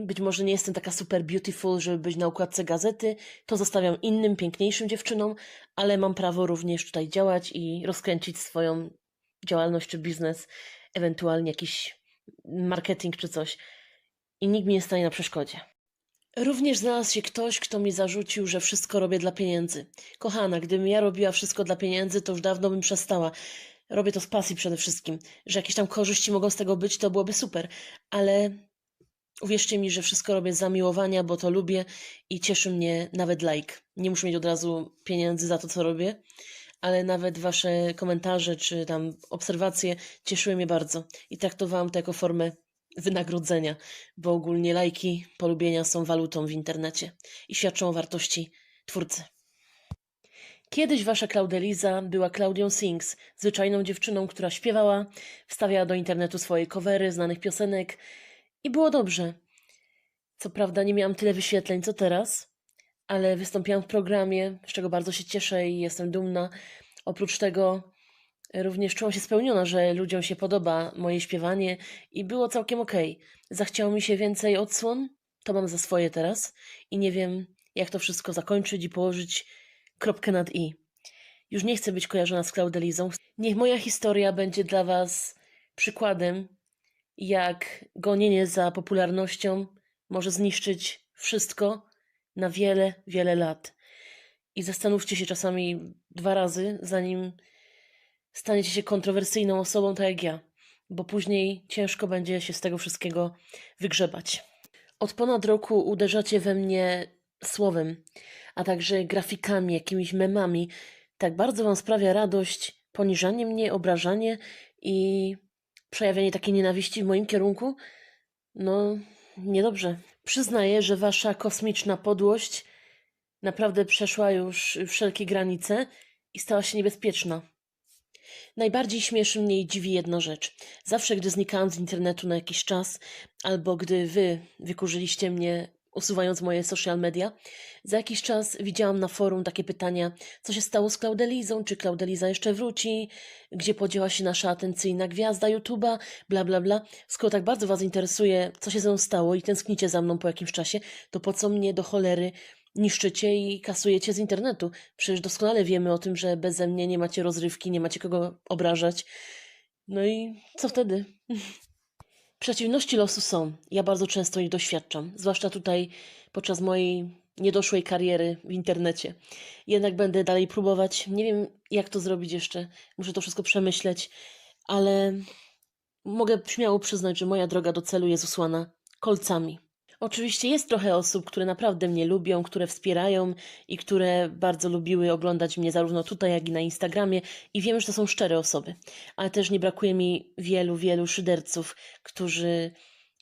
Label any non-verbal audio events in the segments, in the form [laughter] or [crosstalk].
Być może nie jestem taka super beautiful, żeby być na układce gazety, to zostawiam innym, piękniejszym dziewczynom, ale mam prawo również tutaj działać i rozkręcić swoją działalność czy biznes, ewentualnie jakiś marketing czy coś. I nikt mi nie stanie na przeszkodzie. Również znalazł się ktoś, kto mi zarzucił, że wszystko robię dla pieniędzy. Kochana, gdybym ja robiła wszystko dla pieniędzy, to już dawno bym przestała. Robię to z pasji przede wszystkim. Że jakieś tam korzyści mogą z tego być, to byłoby super. Ale uwierzcie mi, że wszystko robię z zamiłowania, bo to lubię i cieszy mnie nawet like. Nie muszę mieć od razu pieniędzy za to, co robię, ale nawet wasze komentarze czy tam obserwacje cieszyły mnie bardzo i traktowałam to jako formę wynagrodzenia, bo ogólnie lajki, polubienia są walutą w internecie i świadczą o wartości twórcy. Kiedyś wasza Claudeliza była Claudią Sings, zwyczajną dziewczyną, która śpiewała, wstawiała do internetu swoje covery znanych piosenek i było dobrze. Co prawda nie miałam tyle wyświetleń co teraz, ale wystąpiłam w programie, z czego bardzo się cieszę i jestem dumna. Oprócz tego również czułam się spełniona, że ludziom się podoba moje śpiewanie i było całkiem okej. Zachciało mi się więcej odsłon, to mam za swoje teraz i nie wiem, jak to wszystko zakończyć i położyć kropkę nad i. Już nie chcę być kojarzona z Klaudelizą. Niech moja historia będzie dla Was przykładem, jak gonienie za popularnością może zniszczyć wszystko na wiele, wiele lat. I zastanówcie się czasami dwa razy, zanim staniecie się kontrowersyjną osobą, tak jak ja, bo później ciężko będzie się z tego wszystkiego wygrzebać. Od ponad roku uderzacie we mnie słowem, a także grafikami, jakimiś memami. Tak bardzo Wam sprawia radość poniżanie mnie, obrażanie i przejawianie takiej nienawiści w moim kierunku? No, niedobrze. Przyznaję, że Wasza kosmiczna podłość naprawdę przeszła już wszelkie granice i stała się niebezpieczna. Najbardziej śmieszy mnie i dziwi jedna rzecz. Zawsze, gdy znikałam z internetu na jakiś czas, albo gdy wy wykurzyliście mnie, usuwając moje social media, za jakiś czas widziałam na forum takie pytania, co się stało z Klaudelizą, czy Klaudeliza jeszcze wróci, gdzie podziała się nasza atencyjna gwiazda YouTube'a, bla bla bla. Skoro tak bardzo was interesuje, co się ze mną stało i tęsknicie za mną po jakimś czasie, to po co mnie do cholery niszczycie i kasujecie z internetu. Przecież doskonale wiemy o tym, że beze mnie nie macie rozrywki, nie macie kogo obrażać. No i co wtedy? [laughs] Przeciwności losu są. Ja bardzo często ich doświadczam, zwłaszcza tutaj podczas mojej niedoszłej kariery w internecie. Jednak będę dalej próbować. Nie wiem, jak to zrobić jeszcze. Muszę to wszystko przemyśleć, ale mogę śmiało przyznać, że moja droga do celu jest usłana kolcami. Oczywiście jest trochę osób, które naprawdę mnie lubią, które wspierają i które bardzo lubiły oglądać mnie zarówno tutaj, jak i na Instagramie i wiem, że to są szczere osoby. Ale też nie brakuje mi wielu, wielu szyderców, którzy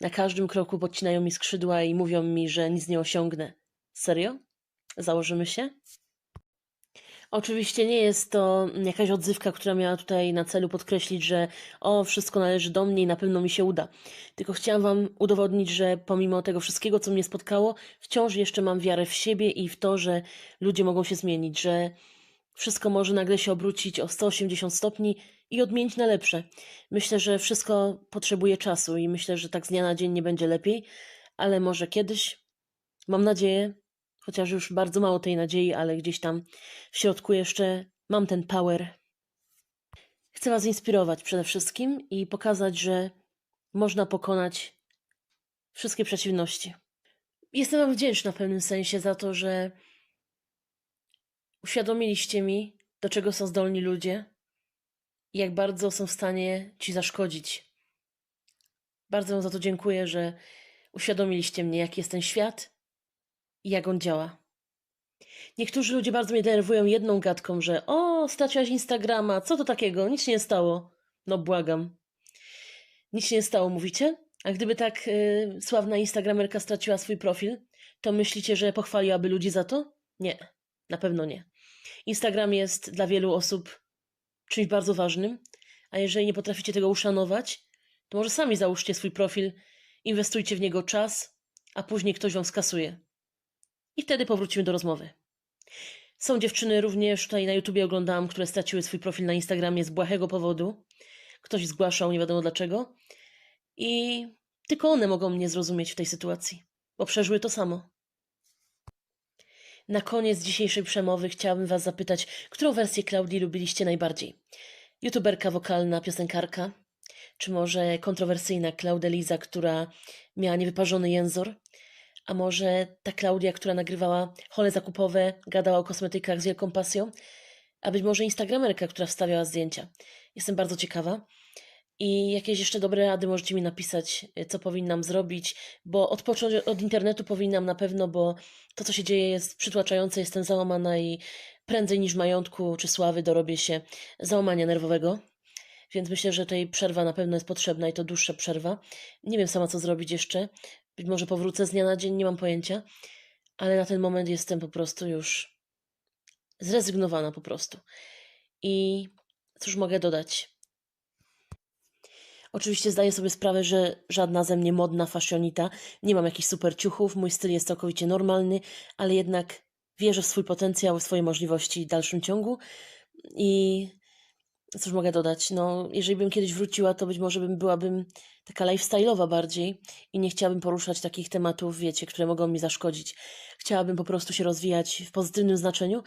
na każdym kroku podcinają mi skrzydła i mówią mi, że nic nie osiągnę. Serio? Założymy się? Oczywiście nie jest to jakaś odzywka, która miała tutaj na celu podkreślić, że o, wszystko należy do mnie i na pewno mi się uda. Tylko chciałam Wam udowodnić, że pomimo tego wszystkiego, co mnie spotkało, wciąż jeszcze mam wiarę w siebie i w to, że ludzie mogą się zmienić, że wszystko może nagle się obrócić o 180 stopni i odmienić na lepsze. Myślę, że wszystko potrzebuje czasu i myślę, że tak z dnia na dzień nie będzie lepiej, ale może kiedyś, mam nadzieję, chociaż już bardzo mało tej nadziei, ale gdzieś tam w środku jeszcze mam ten power. Chcę Was inspirować przede wszystkim i pokazać, że można pokonać wszystkie przeciwności. Jestem Wam wdzięczna w pewnym sensie za to, że uświadomiliście mi, do czego są zdolni ludzie i jak bardzo są w stanie Ci zaszkodzić. Bardzo Wam za to dziękuję, że uświadomiliście mnie, jaki jest ten świat i jak on działa. Niektórzy ludzie bardzo mnie denerwują jedną gadką, że o, straciłaś Instagrama, co to takiego, nic nie stało. No błagam. Nic nie stało, mówicie? A gdyby tak y, sławna Instagramerka straciła swój profil, to myślicie, że pochwaliłaby ludzi za to? Nie, na pewno nie. Instagram jest dla wielu osób czymś bardzo ważnym, a jeżeli nie potraficie tego uszanować, to może sami załóżcie swój profil, inwestujcie w niego czas, a później ktoś wam skasuje. I wtedy powrócimy do rozmowy. Są dziewczyny również tutaj na YouTubie oglądałam, które straciły swój profil na Instagramie z błahego powodu. Ktoś zgłaszał, nie wiadomo dlaczego. I Tylko one mogą mnie zrozumieć w tej sytuacji, bo przeżyły to samo. Na koniec dzisiejszej przemowy chciałabym Was zapytać, którą wersję Klaudii lubiliście najbardziej? YouTuberka wokalna, piosenkarka? Czy może kontrowersyjna Klaudia Liza, która miała niewyparzony jęzor? A może ta Klaudia, która nagrywała hole zakupowe, gadała o kosmetykach z wielką pasją? A być może instagramerka, która wstawiała zdjęcia? Jestem bardzo ciekawa. I jakieś jeszcze dobre rady możecie mi napisać, y, co powinnam zrobić, bo odpocząć od internetu powinnam na pewno, bo to, co się dzieje, jest przytłaczające, jestem załamana i prędzej niż majątku czy sławy dorobię się załamania nerwowego. Więc myślę, że tutaj przerwa na pewno jest potrzebna i to dłuższa przerwa. Nie wiem sama, co zrobić jeszcze. Być może powrócę z dnia na dzień, nie mam pojęcia, ale na ten moment jestem po prostu już zrezygnowana po prostu. I cóż mogę dodać? Oczywiście zdaję sobie sprawę, że żadna ze mnie modna fashionita, nie mam jakichś super ciuchów, mój styl jest całkowicie normalny, ale jednak wierzę w swój potencjał, w swoje możliwości w dalszym ciągu i cóż mogę dodać, no jeżeli bym kiedyś wróciła, to być może bym byłabym taka lifestyle'owa bardziej i nie chciałabym poruszać takich tematów, wiecie, które mogą mi zaszkodzić. Chciałabym po prostu się rozwijać w pozytywnym znaczeniu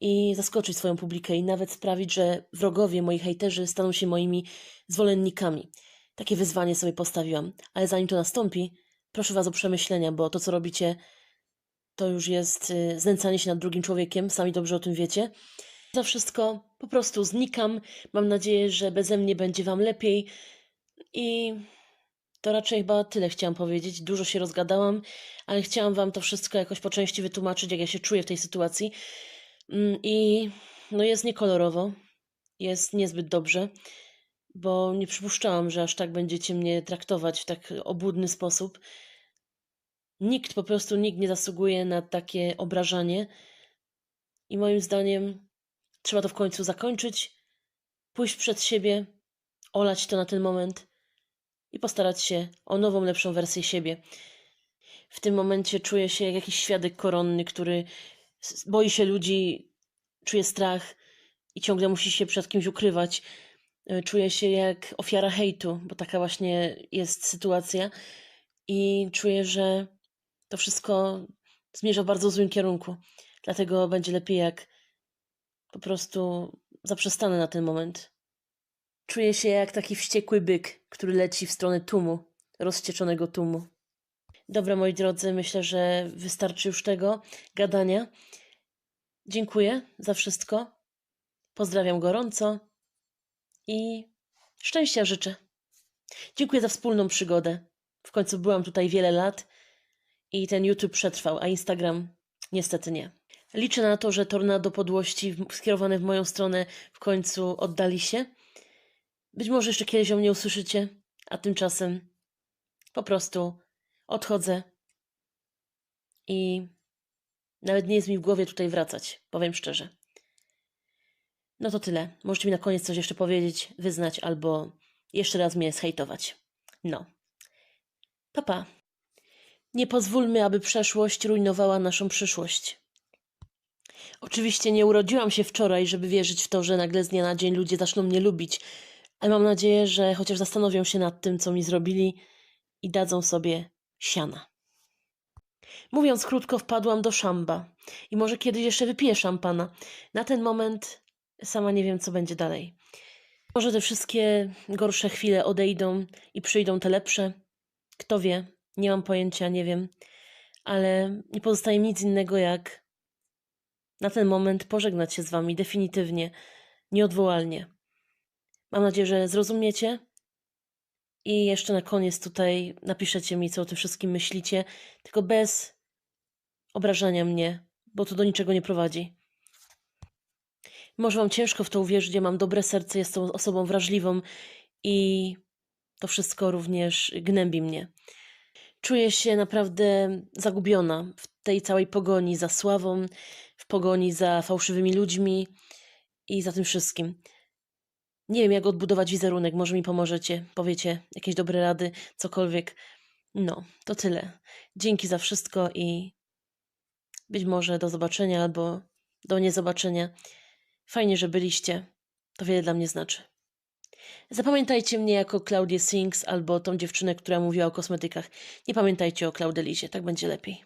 i zaskoczyć swoją publikę i nawet sprawić, że wrogowie, moi hejterzy staną się moimi zwolennikami. Takie wyzwanie sobie postawiłam, ale zanim to nastąpi, proszę Was o przemyślenia, bo to, co robicie, to już jest y, znęcanie się nad drugim człowiekiem, sami dobrze o tym wiecie. Za wszystko po prostu znikam. Mam nadzieję, że beze mnie będzie Wam lepiej i to raczej chyba tyle chciałam powiedzieć. Dużo się rozgadałam, ale chciałam Wam to wszystko jakoś po części wytłumaczyć, jak ja się czuję w tej sytuacji. Mm, I no jest niekolorowo, jest niezbyt dobrze, bo nie przypuszczałam, że aż tak będziecie mnie traktować w tak obłudny sposób. Nikt, po prostu nikt nie zasługuje na takie obrażanie. I moim zdaniem trzeba to w końcu zakończyć, pójść przed siebie, olać to na ten moment i postarać się o nową, lepszą wersję siebie. W tym momencie czuję się jak jakiś świadek koronny, który boi się ludzi, czuje strach i ciągle musi się przed kimś ukrywać. Y, Czuję się jak ofiara hejtu, bo taka właśnie jest sytuacja i czuję, że to wszystko zmierza w bardzo złym kierunku. Dlatego będzie lepiej, jak po prostu zaprzestanę na ten moment. Czuję się jak taki wściekły byk, który leci w stronę tłumu, rozścieczonego tłumu. Dobra, moi drodzy, myślę, że wystarczy już tego gadania. Dziękuję za wszystko. Pozdrawiam gorąco i szczęścia życzę. Dziękuję za wspólną przygodę. W końcu byłam tutaj wiele lat i ten YouTube przetrwał, a Instagram niestety nie. Liczę na to, że tornado podłości skierowane w moją stronę w końcu oddali się. Być może jeszcze kiedyś o mnie usłyszycie, a tymczasem po prostu odchodzę i nawet nie jest mi w głowie tutaj wracać, powiem szczerze. No to tyle. Możecie mi na koniec coś jeszcze powiedzieć, wyznać albo jeszcze raz mnie zhejtować. No. Papa. Nie pozwólmy, aby przeszłość rujnowała naszą przyszłość. Oczywiście nie urodziłam się wczoraj, żeby wierzyć w to, że nagle z dnia na dzień ludzie zaczną mnie lubić, ale mam nadzieję, że chociaż zastanowią się nad tym, co mi zrobili i dadzą sobie siana. Mówiąc krótko, wpadłam do szamba i może kiedyś jeszcze wypiję szampana. Na ten moment sama nie wiem, co będzie dalej. Może te wszystkie gorsze chwile odejdą i przyjdą te lepsze. Kto wie, nie mam pojęcia, nie wiem, ale nie pozostaje mi nic innego jak na ten moment pożegnać się z Wami definitywnie, nieodwołalnie. Mam nadzieję, że zrozumiecie. I jeszcze na koniec tutaj napiszecie mi, co o tym wszystkim myślicie, tylko bez obrażania mnie, bo to do niczego nie prowadzi. Może Wam ciężko w to uwierzyć, ja mam dobre serce, jestem osobą wrażliwą i to wszystko również gnębi mnie. Czuję się naprawdę zagubiona w tej całej pogoni za sławą, w pogoni za fałszywymi ludźmi i za tym wszystkim. Nie wiem, jak odbudować wizerunek, może mi pomożecie, powiecie jakieś dobre rady, cokolwiek. No, to tyle. Dzięki za wszystko i być może do zobaczenia albo do niezobaczenia. Fajnie, że byliście. To wiele dla mnie znaczy. Zapamiętajcie mnie jako Claudię Sings albo tą dziewczynę, która mówiła o kosmetykach. Nie pamiętajcie o Claudelizie, tak będzie lepiej.